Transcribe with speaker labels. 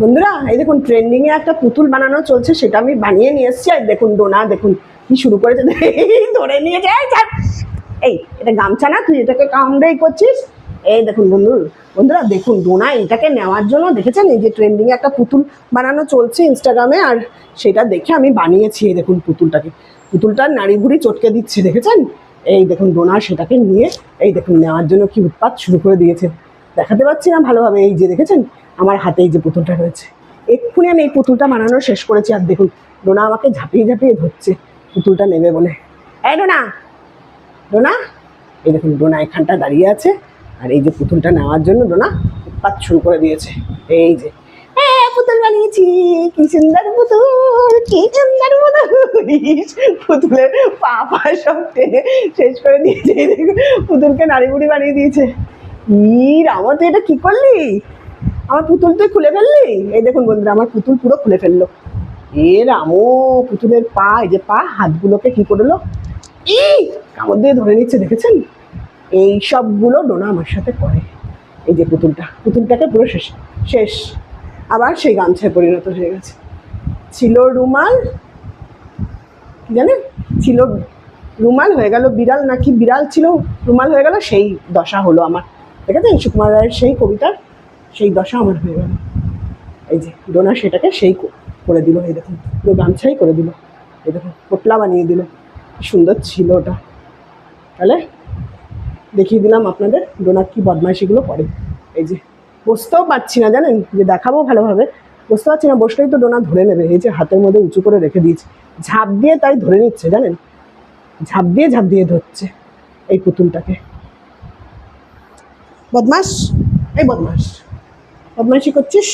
Speaker 1: বন্ধুরা, এই দেখুন ট্রেন্ডিং এ একটা পুতুল বানানো চলছে, সেটা আমি বানিয়ে নিয়ে এসেছি। আর দেখুন, ডোনা, দেখুন, কি শুরু করেছে। ধরে নিয়ে যায় এই, এটা গামছা না? তুই এটাকে কামড়েই করছিস? এই দেখুন, বন্ধু, বন্ধুরা, দেখুন, ডোনা এটাকে নেওয়ার জন্য দেখেছেন? এই যে ট্রেন্ডিং এ একটা পুতুল বানানো চলছে ইনস্টাগ্রামে আর সেটা দেখে আমি বানিয়েছি, এই দেখুন, পুতুলটাকে। পুতুলটার নাড়ি ভুড়ি চটকে দিচ্ছে, দেখেছেন? এই দেখুন, ডোনা সেটাকে নিয়ে, এই দেখুন, নেওয়ার জন্য কি উৎপাত শুরু করে দিয়েছে। দেখাতে পাচ্ছি না ভালোভাবে। এই যে দেখেছেন, আমার হাতে এই যে পুতুলটা রয়েছে। এক্ষুনি আমি এই পুতুলটা বানানো শেষ করেছি, আর দেখুন ডোনা আমাকে ঝাঁপিয়ে ঝাঁপিয়ে ধরছে, পুতুলটা নেবে বলে। এই ডোনা ডোনা এই দেখুন ডোনা এখানটা দাঁড়িয়ে আছে, আর এই যে পুতুলটা নেওয়ার জন্য ডোনা উৎপাত শুরু করে দিয়েছে। এই যে। পুতুল বানিয়েছি, কি সুন্দর পুতুল, কি সুন্দর পুতুল। পুতুলের পা পা সব টেনে শেষ করে দিয়েছে। পুতুলকে নাড়ি বুড়ি বানিয়ে দিয়েছে। ই রামা তুই এটা কি করলি? আমার পুতুল তুই খুলে ফেললি? এই দেখুন বন্ধুরা, আমার পুতুল পুরো খুলে ফেলল। এ রামো পুতুলের পা, এই যে পা, হাতগুলোকে কি করল? এই কামড় দিয়ে ধরে নিচ্ছে, দেখেছেন? এই সবগুলো ডোনা আমার সাথে করে। এই যে পুতুলটা, পুতুলটাকে পুরো শেষ শেষ। আবার সেই গামছায় পরিণত হয়ে গেছে। ছিল রুমাল, কি জানেন? ছিল রুমাল হয়ে গেল বিড়াল, নাকি বিড়াল ছিল রুমাল হয়ে গেল, সেই দশা হলো আমার। দেখেছেন সুকুমার রায়ের সেই কবিতার সেই দশা আমার হয়ে গেল। এই যে ডোনা সেটাকে সেই করে দিল, এই দেখুন, পুরো গামছাই করে দিল। এই দেখুন, পোটলা বানিয়ে দিল। সুন্দর ছিল ওটা। তাহলে দেখিয়ে দিলাম আপনাদের ডোনা কি বদমাইশিগুলো করে। এই যে, বসতেও পারছি না জানেন, যে দেখাবো ভালোভাবে। বসতে পারছি না, বসলেই তো ডোনা ধরে নেবে। এই যে হাতের মধ্যে উঁচু করে রেখে দিয়েছে। ঝাঁপ দিয়ে তাই ধরে নিচ্ছে জানেন? ঝাঁপ দিয়ে ঝাঁপ দিয়ে ধরছে এই পুতুলটাকে। বদমাস এই বদমাস বদমাইশি করছিস?